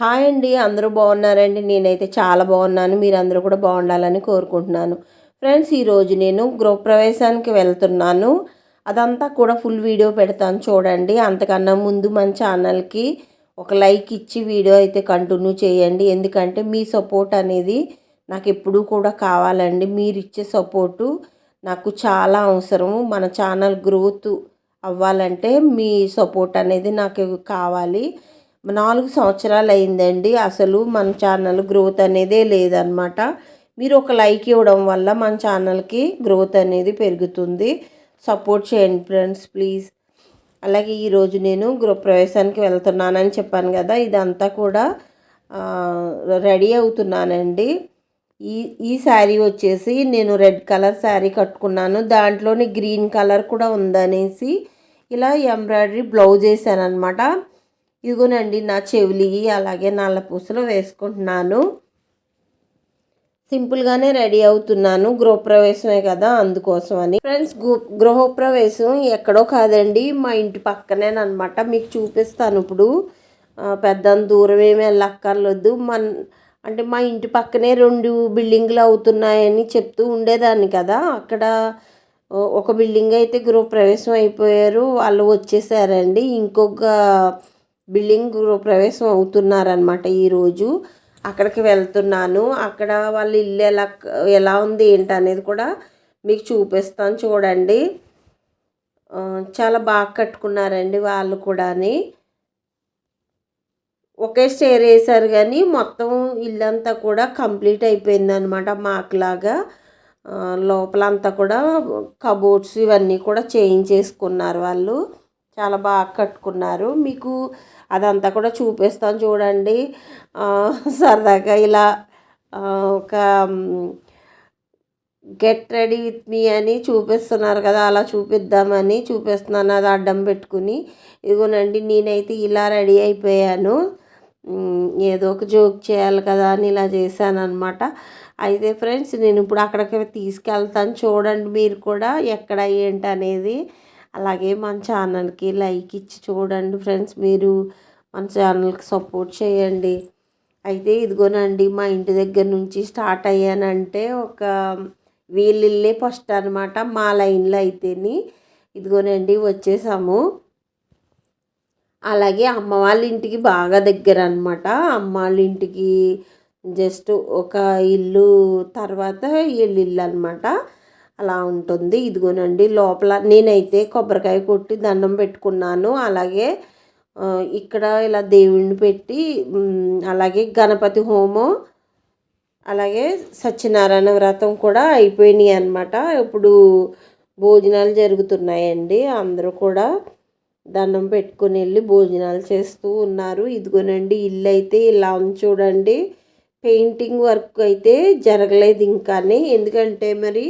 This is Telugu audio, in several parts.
హాయ్ అండి అందరూ బాగున్నారండి? నేనైతే చాలా బాగున్నాను. మీరు అందరూ కూడా బాగుండాలని కోరుకుంటున్నాను. ఫ్రెండ్స్ ఈరోజు నేను గృహప్రవేశానికి వెళ్తున్నాను. అదంతా కూడా ఫుల్ వీడియో పెడతాను చూడండి. అంతకన్నా ముందు మన ఛానల్కి ఒక లైక్ ఇచ్చి వీడియో అయితే కంటిన్యూ చేయండి. ఎందుకంటే మీ సపోర్ట్ అనేది నాకు ఎప్పుడూ కూడా కావాలండి. మీరు ఇచ్చే సపోర్టు నాకు చాలా అవసరము. మన ఛానల్ గ్రోత్ అవ్వాలంటే మీ సపోర్ట్ అనేది నాకు కావాలి. నాలుగు సంవత్సరాలు అయిందండి అసలు మన ఛానల్ గ్రోత్ అనేదే లేదనమాట మీరు ఒక లైక్ ఇవ్వడం వల్ల మన ఛానల్కి గ్రోత్ అనేది పెరుగుతుంది. సపోర్ట్ చేయండి ఫ్రెండ్స్ ప్లీజ్. అలాగే ఈరోజు నేను గృహప్రవేశానికి వెళ్తున్నానని చెప్పాను కదా ఇదంతా కూడా రెడీ అవుతున్నానండి. ఈ ఈ శారీ వచ్చేసి నేను రెడ్ కలర్ శారీ కట్టుకున్నాను. దాంట్లోని గ్రీన్ కలర్ కూడా ఉందనేసి ఇలా ఎంబ్రాయిడరీ బ్లౌజ్ వేసాను అనమాట ఇదిగోనండి నా చెవులి అలాగే నల్ల పూసలు వేసుకుంటున్నాను. సింపుల్గానే రెడీ అవుతున్నాను. గృహప్రవేశమే కదా అందుకోసం అని ఫ్రెండ్స్ గృహప్రవేశం ఎక్కడో కాదండి మా ఇంటి పక్కనేనమాట మీకు చూపిస్తాను ఇప్పుడు. పెద్ద దూరం ఏమి వెళ్ళక్కర్లేదు. మన అంటే మా ఇంటి పక్కనే రెండు బిల్డింగ్లు అవుతున్నాయని చెప్తూ ఉండేదాన్ని కదా. అక్కడ ఒక బిల్డింగ్ అయితే గృహప్రవేశం అయిపోయారు. వాళ్ళు వచ్చేసారండి. ఇంకొక బిల్డింగ్ గృహప్రవేశం అవుతున్నారనమాట ఈరోజు అక్కడికి వెళ్తున్నాను. అక్కడ వాళ్ళ ఇల్లు ఎలా ఎలా ఉంది ఏంటి అనేది కూడా మీకు చూపిస్తాను చూడండి. చాలా బాగా కట్టుకున్నారండి వాళ్ళు కూడాని. ఒకే స్టేర్ వేసారు కానీ మొత్తం ఇల్లంతా కూడా కంప్లీట్ అయిపోయింది అనమాట మాకులాగా లోపలంతా కూడా కబోర్డ్స్ ఇవన్నీ కూడా చేంజ్ చేసుకున్నారు వాళ్ళు. చాలా బాగా కట్టుకున్నారు. మీకు అదంతా కూడా చూపిస్తాను చూడండి. సరదాగా ఇలా ఒక గెట్ రెడీ విత్ మీ అని చూపిస్తున్నారు కదా అలా చూపిద్దామని చూపిస్తున్నాను. అది అడ్డం పెట్టుకుని ఇదిగోనండి నేనైతే ఇలా రెడీ అయిపోయాను. ఏదో ఒక జోక్ చేయాలి కదా అని ఇలా చేశాను అనమాట అయితే ఫ్రెండ్స్ నేను ఇప్పుడు అక్కడికి తీసుకెళ్తాను చూడండి మీరు కూడా ఎక్కడ ఏంటి అనేది అలాగే మన ఛానల్కి లైక్ ఇచ్చి చూడండి ఫ్రెండ్స్. మీరు మన ఛానల్కి సపోర్ట్ చేయండి. అయితే ఇదిగోనండి మా ఇంటి దగ్గర నుంచి స్టార్ట్ అయ్యానంటే ఒక వీళ్ళిల్లే ఫస్ట్ అనమాట మా లైన్లో అయితేని ఇదిగోనండి వచ్చేసాము. అలాగే అమ్మ వాళ్ళ ఇంటికి బాగా దగ్గర అనమాట అమ్మ వాళ్ళ ఇంటికి జస్ట్ ఒక ఇల్లు తర్వాత వీళ్ళ ఇల్లు అనమాట అలా ఉంటుంది. ఇదిగోనండి లోపల నేనైతే కొబ్బరికాయ కొట్టి దండం పెట్టుకున్నాను. అలాగే ఇక్కడ ఇలా దేవుడిని పెట్టి అలాగే గణపతి హోమం అలాగే సత్యనారాయణ వ్రతం కూడా అయిపోయినాయి అనమాట ఇప్పుడు భోజనాలు జరుగుతున్నాయండి. అందరూ కూడా దండం పెట్టుకుని వెళ్ళి భోజనాలు చేస్తూ ఉన్నారు. ఇదిగోనండి ఇల్లు అయితే ఇలా ఉంది చూడండి. పెయింటింగ్ వర్క్ అయితే జరగలేదు ఇంకానే. ఎందుకంటే మరి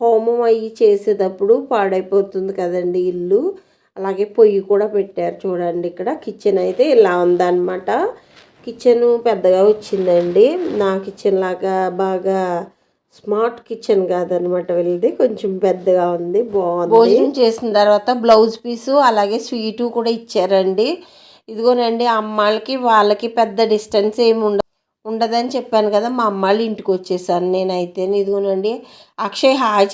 హోమం అయ్యి చేసేటప్పుడు పాడైపోతుంది కదండి ఇల్లు. అలాగే పొయ్యి కూడా పెట్టారు చూడండి ఇక్కడ. కిచెన్ అయితే ఇలా ఉందన్నమాట. కిచెన్ పెద్దగా వచ్చిందండి. నా కిచెన్ లాగా బాగా స్మార్ట్ కిచెన్ కాదనమాట వెళ్ళింది. కొంచెం పెద్దగా ఉంది బాగుంది. భోజనం చేసిన తర్వాత బ్లౌజ్ పీసు అలాగే స్వీటు కూడా ఇచ్చారండి. ఇదిగోనండి అమ్మాయిలకి వాళ్ళకి పెద్ద డిస్టెన్స్ ఏమి ఉండదు. ఉండదని చెప్పాను కదా మా అమ్మాళ్ళు ఇంటికి వచ్చేసాను నేనైతే ఇదిగోనండి అక్షయ్ హాయ్